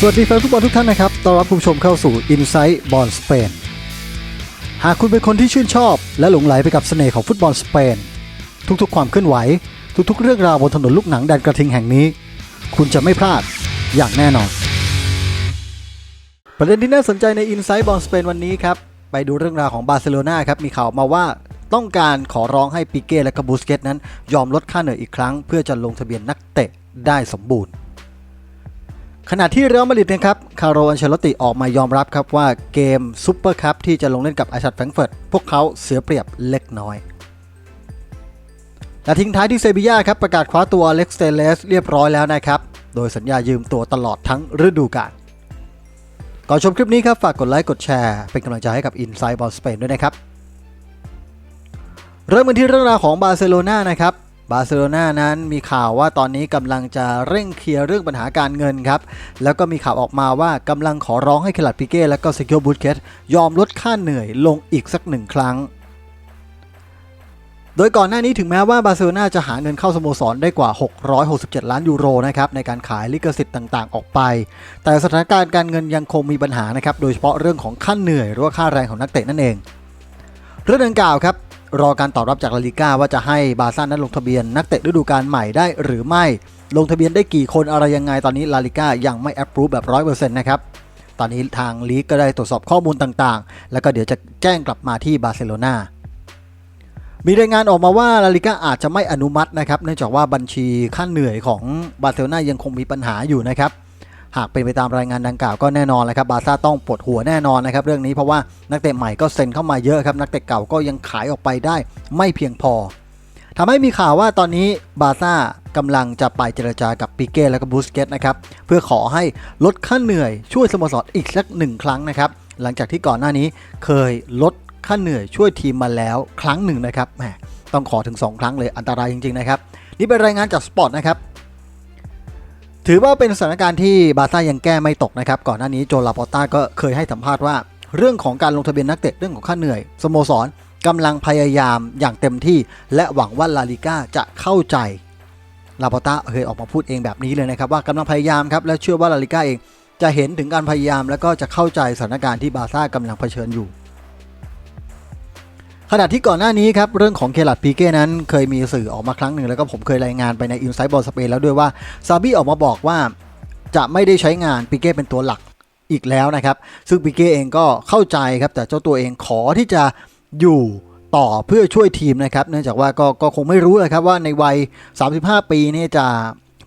สวัสดีแฟนฟุตบอลทุกท่านนะครับ ต้อนรับผู้ชมเข้าสู่ Insight บอลสเปน หากคุณเป็นคนที่ชื่นชอบ และหลงไหลไปกับเสน่ห์ของฟุตบอลสเปน ทุกๆ ความเคลื่อนไหว ทุกๆ เรื่องราวบนถนนลูกหนังแดนกระทิงแห่งนี้ คุณจะไม่พลาดอย่างแน่นอน ประเด็นที่น่าสนใจใน Insight บอลสเปนวันนี้ครับ ไปดูเรื่องราวของบาร์เซโลนาครับมีข่าวมาว่าต้องการขอร้องให้ปิเก้และกบูสเกตนั้น ยอมลดค่าเหนื่อยอีกครั้ง เพื่อจะลงทะเบียนนักเตะได้สมบูรณ์ ขณะที่เรอัลมาดริดนะครับคาร์โรอันเชลติออกมายอมรับครับว่าเกมซุปเปอร์คัพที่จะลงเล่นกับไอชัดแฟรงเฟิร์ตพวกเขาเสียเปรียบเล็กน้อย และทิ้งท้ายที่เซบีย่าครับประกาศคว้าตัวเล็กสเตเลสเรียบร้อยแล้วนะครับ โดยสัญญายืมตัวตลอดทั้งฤดูกาลก่อนชมคลิปนี้ครับฝากกดไลค์กดแชร์เป็นกำลังใจให้กับ Inside Ball Spain ด้วยนะครับ เริ่มกันที่เรื่องราวของบาร์เซโลนานะครับ บาร์เซโลนานั้นมีข่าวว่าตอนนี้กำลังจะเร่งเคลียร์เรื่องปัญหาการเงินครับ แล้วก็มีข่าวออกมาว่ากำลังขอร้องให้เคลัดปิเก้และก็เซคิโอบูตเคสยอมลดค่าเหนื่อยลงอีกสักหนึ่งครั้ง โดยก่อนหน้านี้ถึงแม้ว่าบาร์เซโลนาจะหาเงินเข้าสโมสรได้กว่า 667 ล้านยูโรนะครับในการขายลิขสิทธิ์ต่างๆ ออกไป แต่สถานการณ์การเงินยังคงมีปัญหานะครับโดยเฉพาะเรื่องของค่าเหนื่อยหรือว่าค่าแรงของนักเตะนั่นเอง เรื่องดังกล่าวครับ รอการตอบรับจากลาลิก้าว่าจะให้บาซ่านั้นลงทะเบียน นักเตะฤดูกาลใหม่ได้หรือไม่ ลงทะเบียนได้กี่คนอะไรยังไงตอนนี้ลาลิก้ายังไม่แอปพรูฟแบบร้อยเปอร์เซ็นต์นะครับตอนนี้ทางลีกก็ได้ตรวจสอบข้อมูลต่างๆ แล้วก็เดี๋ยวจะแจ้งกลับมาที่บาร์เซโลนามีรายงานออกมาว่าลาลิก้าอาจจะไม่อนุมัตินะครับ เนื่องจากว่าบัญชีค่าเหนื่อยของบาร์เซโลนายังคงมีปัญหาอยู่นะครับ หากเป็นไปตามรายงานดังกล่าวก็แน่นอนแหละครับบาซ่าต้องปวดหัวแน่นอนนะครับเรื่องนี้เพราะว่านักเตะใหม่ก็เซ็นเข้ามาเยอะครับนักเตะเก่าก็ยังขายออกไปได้ไม่เพียงพอทำให้มีข่าวว่าตอนนี้บาซ่ากำลังจะไปเจรจากับปิเก้และก็บูสเกตนะครับเพื่อขอให้ลดค่าเหนื่อยช่วยสโมสรอีกสักหนึ่งครั้งนะครับหลังจากที่ก่อนหน้านี้เคยลดค่าเหนื่อยช่วยทีมมาแล้วครั้งหนึ่งนะครับแหมต้องขอถึง 2 ครั้งเลยอันตรายจริงๆนะครับนี่เป็นรายงานจากสปอร์ตนะครับ ถือว่าเป็นสถานการณ์ที่บาซ่ายังแก้ไม่ตกนะครับ ก่อนหน้านี้โจลาปอต้าก็เคยให้สัมภาษณ์ว่า เรื่องของการลงทะเบียนนักเตะเรื่องของค่าเหนื่อยสโมสรกำลังพยายามอย่างเต็มที่ และหวังว่าลาลิก้าจะเข้าใจลาปอต้าเคยออกมาพูดเองแบบนี้เลยนะครับว่ากำลังพยายามครับและเชื่อว่าลาลิก้าเองจะเห็นถึงการพยายาม แล้วก็จะเข้าใจสถานการณ์ที่บาซ่ากำลังเผชิญอยู่ ขณะที่ก่อนหน้านี้ครับ เรื่องของเคลัดปีเก้นั้นเคยมีสื่อออกมาครั้งหนึ่ง แล้วก็ผมเคยรายงานไปใน i n s i ซ e ์บอลสเปนแล้วด้วยว่าซาบี้ออกมาบอกว่าจะไม่ได้ใช้งานปีเก้เป็นตัวหลักอีกแล้วนะครับ ซึ่งปีเก้เองก็เข้าใจครับ แต่เจ้าตัวเองขอที่จะอยู่ต่อเพื่อช่วยทีมนะครับ เนื่องจากว่าก็ก็คงไม่รู้เลยครับว่าในวัย 35 ปีนี่จะ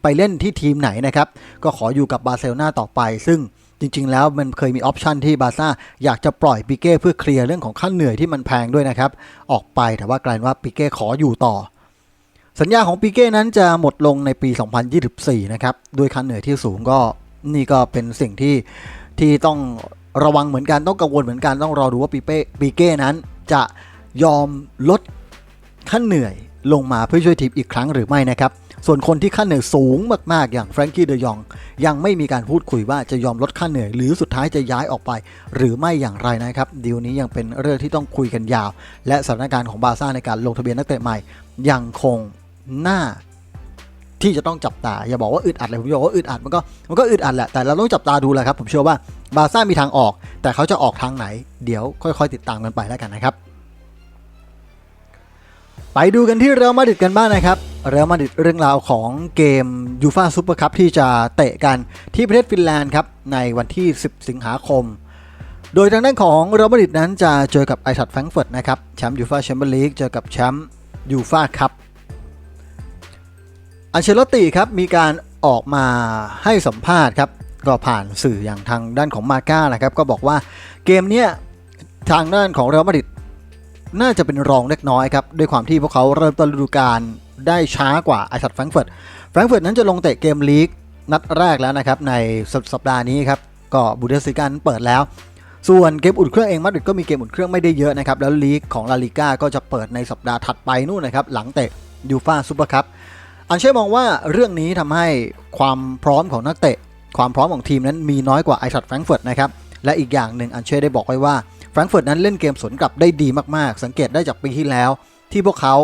ไปเล่นที่ทีมไหนนะครับ ก็ขออยู่กับบาร์เซโลนาต่อไป ซึ่ง จริง ๆ แล้วมันเคยมีออปชันที่บาร์ซ่าอยากจะปล่อยปิเก้เพื่อเคลียร์เรื่องของค่าเหนื่อยที่มันแพงด้วยนะครับ ออกไปแต่ว่ากลายเป็นว่าปิเก้ขออยู่ต่อ สัญญาของปิเก้นั้นจะหมดลงในปี 2024 นะครับด้วยค่าเหนื่อยที่สูงก็นี่ก็เป็นสิ่งที่ที่ต้องระวังเหมือนกันต้องกังวลเหมือนกันต้องรอดูว่าปิเป้ปิเก้นั้น จะยอมลดค่าเหนื่อยลงมาเพื่อช่วยทีมอีกครั้งหรือไม่นะครับ ส่วนคนที่ค่าเหนื่อยสูงมากๆ อย่างแฟรงกี้เดยอง ยังไม่มีการพูดคุยว่าจะยอมลดค่าเหนื่อย หรือสุดท้ายจะย้ายออกไป หรือไม่อย่างไรนะครับดีลนี้ยังเป็นเรื่องที่ต้องคุยกันยาว และสถานการณ์ของบาซ่าในการลงทะเบียนนักเตะใหม่ ยังคงหน่าที่จะต้องจับตา อย่าบอกว่าอึดอัดเลยผมบอกว่าอึดอัดมันก็มันก็อึดอัดแหละแต่เราต้องจับตาดูแหละครับผมเชื่อว่าบาซ่ามีทางออก แต่เขาจะออกทางไหน เดี๋ยวค่อย ๆ ติดตามกันไปแล้วกันนะครับ ไปดูกันที่เรอัลมาดริดกันบ้างนะครับเรอัลมาดริดเรื่องราวของเกมยูฟาซูเปอร์คัพที่จะเตะกันที่ประเทศฟินแลนด์ครับในวันที่ 10 สิงหาคม โดยทางด้านของเรอัลมาดริดนั้นจะเจอกับไอชัดแฟรงเฟิร์ตนะครับแชมป์ยูฟาแชมเปี้ยนลีกเจอกับแชมป์ยูฟาคัพอันเชลติครับมีการออกมาให้สัมภาษณ์ครับก็ผ่านสื่ออย่างทางด้านของมาก้านะครับก็บอกว่าเกมเนี้ยทางด้านของเรอัลมาดริด น่าจะเป็นรองเล็กน้อยครับ ด้วยความที่พวกเขาเริ่มต้นฤดูกาลได้ช้ากว่าไอชัดแฟรงเฟิร์ตแฟรงเฟิร์ตนั้นจะลงเตะเกมลีกนัดแรกแล้วนะครับ ในสัปดาห์นี้ครับ ก็บูเดสซิกานั้นเปิดแล้ว ส่วนเกมอุ่นเครื่องเองมาดริดก็มีเกมอุ่นเครื่องไม่ได้เยอะนะครับ แล้วลีกของลาลิก้าก็จะเปิดในสัปดาห์ถัดไปนู่นนะครับหลังเตะยูฟาซูเปอร์คัพอันเช่มองว่าเรื่องนี้ทำให้ความพร้อมของนักเตะ ความพร้อมของทีมนั้นมีน้อยกว่าไอชัดแฟรงเฟิร์ตนะครับและอีกอย่างหนึ่งอันเช่ได้บอกไว้ว่า แฟรงก์เฟิร์ตนั้นเล่นเกมสวนกลับได้ดีมากๆ สังเกตได้จากปีที่แล้ว ที่พวกเขา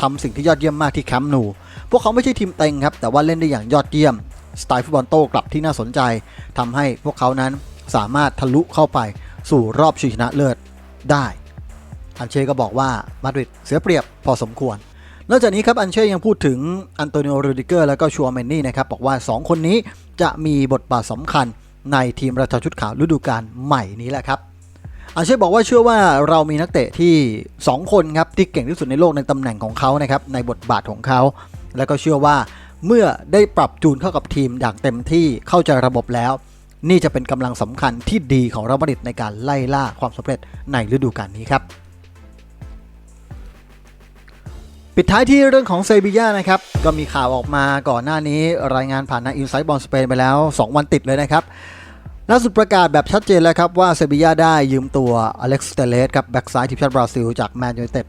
ทำสิ่งที่ยอดเยี่ยมมากที่แคมป์นู พวกเขาไม่ใช่ทีมเต็งครับ แต่ว่าเล่นได้อย่างยอดเยี่ยม สไตล์ฟุตบอลโต้กลับที่น่าสนใจทำให้พวกเขานั้นสามารถทะลุเข้าไปสู่รอบชิงชนะเลิศได้ อันเช่ก็บอกว่ามาดริดเสียเปรียบพอสมควร นอกจากนี้ครับอันเช่ยังพูดถึงอันโตนิโอรูดิเกอร์และก็ชัวเมนนี่นะครับบอกว่า 2 คนนี้จะมีบทบาทสำคัญในทีมราชาชุดขาวฤดูกาลใหม่นี้แหละครับ อันเช่บอกว่าเชื่อว่าเรามีนักเตะที่ 2 คนครับที่เก่งที่สุดในโลกในตำแหน่งของเขานะครับในบทบาทของเขา แล้วก็เชื่อว่าเมื่อได้ปรับจูนเข้ากับทีมอย่างเต็มที่เข้าใจระบบแล้ว นี่จะเป็นกำลังสำคัญที่ดีของเรอัลมาดริดในการไล่ล่าความสำเร็จในฤดูกาลนี้ครับปิดท้ายที่เรื่องของเซบีย่านะครับ ก็มีข่าวออกมาก่อนหน้านี้รายงานผ่านทางอินไซต์บอลสเปนไปแล้ว 2 วันติดเลยนะครับ ล่าสุดประกาศแบบชัดเจนแล้วครับว่าเซบีย่าได้ยืมตัวอเล็กซ์เตเลสครับแบ็กซ้ายทีมชาติบราซิลจากแมนยูไนเต็ด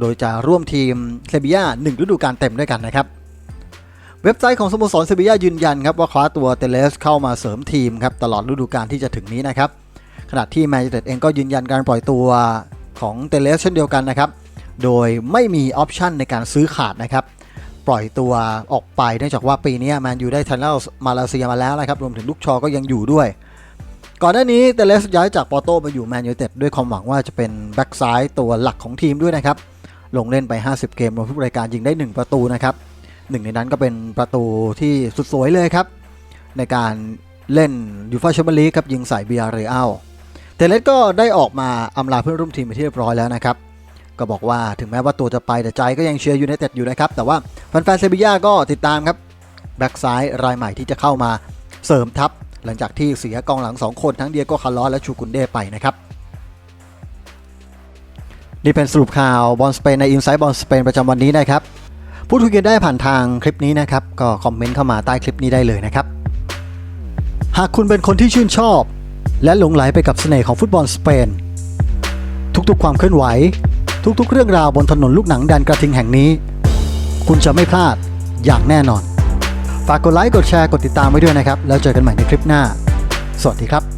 โดยจะร่วมทีมเซบีย่าหนึ่งฤดูกาลเต็มด้วยกันนะครับ เว็บไซต์ของสโมสรเซบีย่ายืนยันครับว่าคว้าตัวเตเลสเข้ามาเสริมทีมครับตลอดฤดูกาลที่จะถึงนี้นะครับขณะที่แมนยูไนเต็ดเองก็ยืนยันการปล่อยตัวของเตเลสเช่นเดียวกันนะครับโดยไม่มีออปชันในการซื้อขาดนะครับปล่อยตัวออกไปเนื่องจากว่าปีนี้แมนยูได้ทันเลมาเลเซียมาแล้วนะครับรวมถึงลูกชอก็ยังอยู่ด้วย ก่อนหน้านี้เตเลสย้ายจากปอร์โตมาอยู่แมนยูไนเต็ดด้วยความหวังว่าจะเป็นแบ็กซ้ายตัวหลักของทีมด้วยนะครับ ลงเล่นไป 50 เกมรวมทุกรายการยิงได้ 1 ประตูนะครับหนึ่งในนั้นก็เป็นประตูที่สุดสวยเลยครับ ในการเล่นยูฟ่าแชมเปี้ยนลีกครับยิงใส่เบียร์เรอัลเตเลสก็ได้ออกมาอำลาเพื่อนร่วมทีมไปที่เรียบร้อยแล้วนะครับก็บอกว่าถึงแม้ว่าตัวจะไปแต่ใจก็ยังเชียร์ยูไนเต็ดอยู่นะครับ แต่ว่าแฟนๆเซบีย่าก็ติดตามครับ แบ็กซ้ายรายใหม่ที่จะเข้ามาเสริมทัพ หลังจากที่เสียกองหลัง 2 คนทั้งเดียโกคาร์ลอสและชูกุนเดไปนะครับนี่เป็นสรุปข่าวบอลสเปนในอินไซต์บอลสเปนประจำวันนี้นะครับพูดคุยกันได้ผ่านทางคลิปนี้นะครับ ก็คอมเมนต์เข้ามาใต้คลิปนี้ได้เลยนะครับ หากคุณเป็นคนที่ชื่นชอบ และหลงไหลไปกับเสน่ห์ของฟุตบอลสเปน ทุกๆความเคลื่อนไหว ทุกๆ เรื่องราวบนถนนลูกหนังแดนกระทิงแห่งนี้ คุณจะไม่พลาดอย่างแน่นอน ฝากกดไลค์กดแชร์กดติดตามไว้ด้วยนะครับ แล้วเจอกันใหม่ในคลิปหน้า สวัสดีครับ